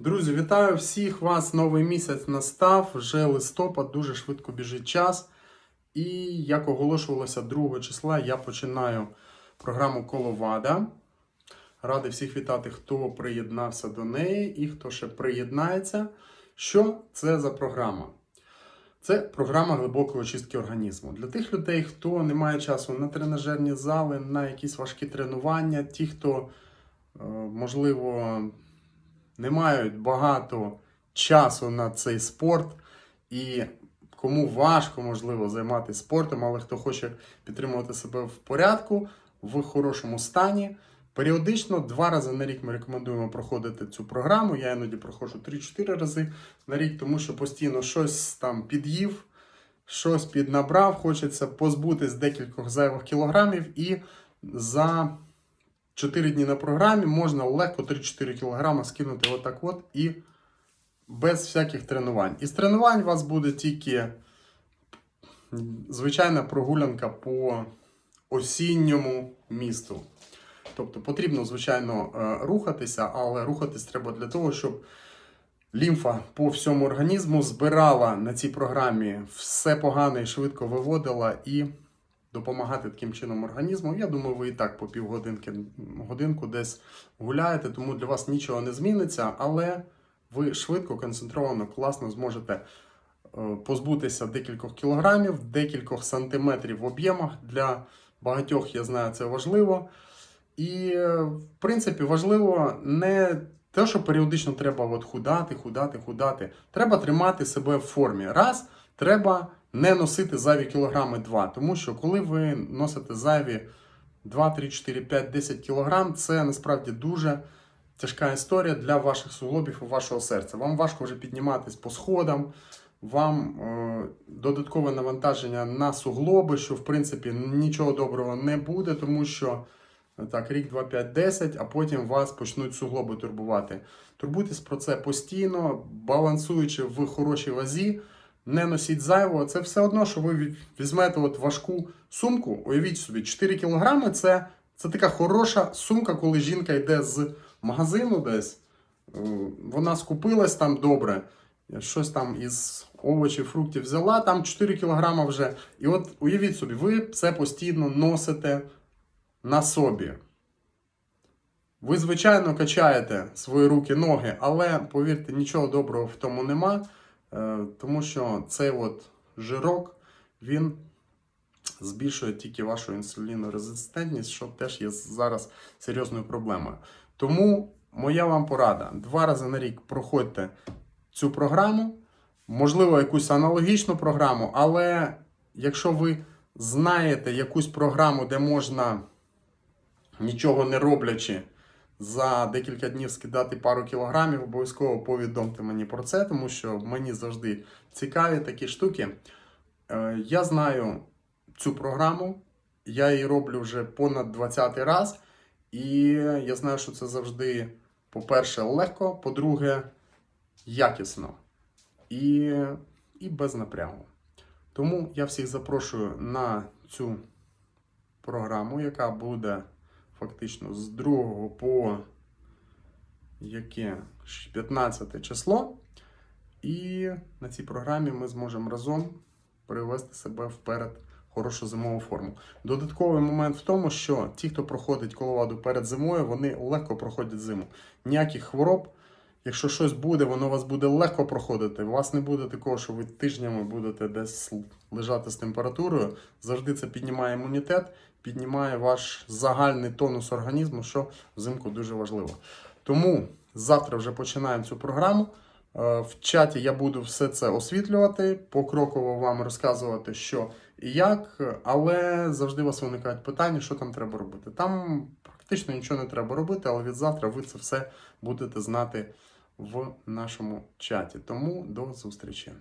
Друзі, вітаю всіх вас! Новий місяць настав, вже листопад, дуже швидко біжить час. І як оголошувалося 2 числа, я починаю програму Коловада. Радий всіх вітати, хто приєднався до неї і хто ще приєднається. Що це за програма? Це програма глибокої очистки організму. Для тих людей, хто не має часу на тренажерні зали, на якісь важкі тренування, ті, хто, е, можливо, не мають багато часу на цей спорт, і кому важко, можливо, займатися спортом, але хто хоче підтримувати себе в порядку, в хорошому стані. Періодично два рази на рік ми рекомендуємо проходити цю програму. Я іноді проходжу 3-4 рази на рік, тому що постійно щось там під'їв, щось піднабрав, хочеться позбутись декількох зайвих кілограмів і за 4 дні на програмі можна легко 3-4 кг скинути отак от і без всяких тренувань. Із тренувань у вас буде тільки звичайна прогулянка по осінньому місту. Тобто потрібно, звичайно, е, рухатися, але рухатись треба для того, щоб лімфа по всьому організму збирала на цій програмі все погане і швидко виводила і допомагати таким чином організму. Я думаю, ви і так по півгодинки годинку десь гуляєте, тому для вас нічого не зміниться, але ви швидко, концентровано, класно зможете е, позбутися декількох кілограмів, декількох сантиметрів в об'ємах. Для багатьох, я знаю, це важливо. І, е, в принципі, важливо не те, що періодично треба от худати, худати, худати. Треба тримати себе в формі. Раз, треба не носити зайві кілограми 2. Тому що коли ви носите зайві 2, 3, 4, 5, 10 кілограм, це насправді дуже тяжка історія для ваших суглобів і вашого серця. Вам важко вже підніматись по сходам, вам е, додаткове навантаження на суглоби, що в принципі нічого доброго не буде, тому що. Так, рік, 2, 5, 10, а потім вас почнуть суглоби турбувати. Турбуйтесь про це постійно, балансуючи в хорошій вазі, не носіть зайвого. Це все одно, що ви візьмете от важку сумку. Уявіть собі, 4 кілограми це, це така хороша сумка, коли жінка йде з магазину десь. е, Вона скупилась там добре. Щось там із овочів, фруктів взяла, там 4 кілограма вже. І от уявіть собі, ви це постійно носите на собі. Ви, звичайно, качаєте свої руки, ноги, але повірте, нічого доброго в тому нема, тому що цей от жирок, він збільшує тільки вашу інсулінорезистентність, що теж є зараз серйозною проблемою. Тому моя вам порада: два рази на рік проходьте цю програму, можливо, якусь аналогічну програму, але якщо ви знаєте якусь програму, де можна нічого не роблячи, за декілька днів скидати пару кілограмів, обов'язково повідомте мені про це, тому що мені завжди цікаві такі штуки. Е, Я знаю цю програму, я її роблю вже понад 20 раз, і я знаю, що це завжди, по-перше, легко, по-друге, якісно і, і без напрягу. Тому я всіх запрошую на цю програму, яка буде фактично з 2 по яке 15 число. І на цій програмі ми зможемо разом привести себе вперед хорошу зимову форму. Додатковий момент в тому, що ті, хто проходить коловаду перед зимою, вони легко проходять зиму. Ніяких хвороб. Якщо щось буде, воно вас буде легко проходити. У вас не буде такого, що ви тижнями будете десь лежати з температурою. Завжди це піднімає імунітет, піднімає ваш загальний тонус організму, що взимку дуже важливо. Тому завтра вже починаємо цю програму. Е, В чаті я буду все це освітлювати, покроково вам розказувати, що і як, але завжди у вас виникають питання, що там треба робити. Там практично нічого не треба робити, але від завтра ви це все будете знати в нашому чаті. Тому до зустрічі.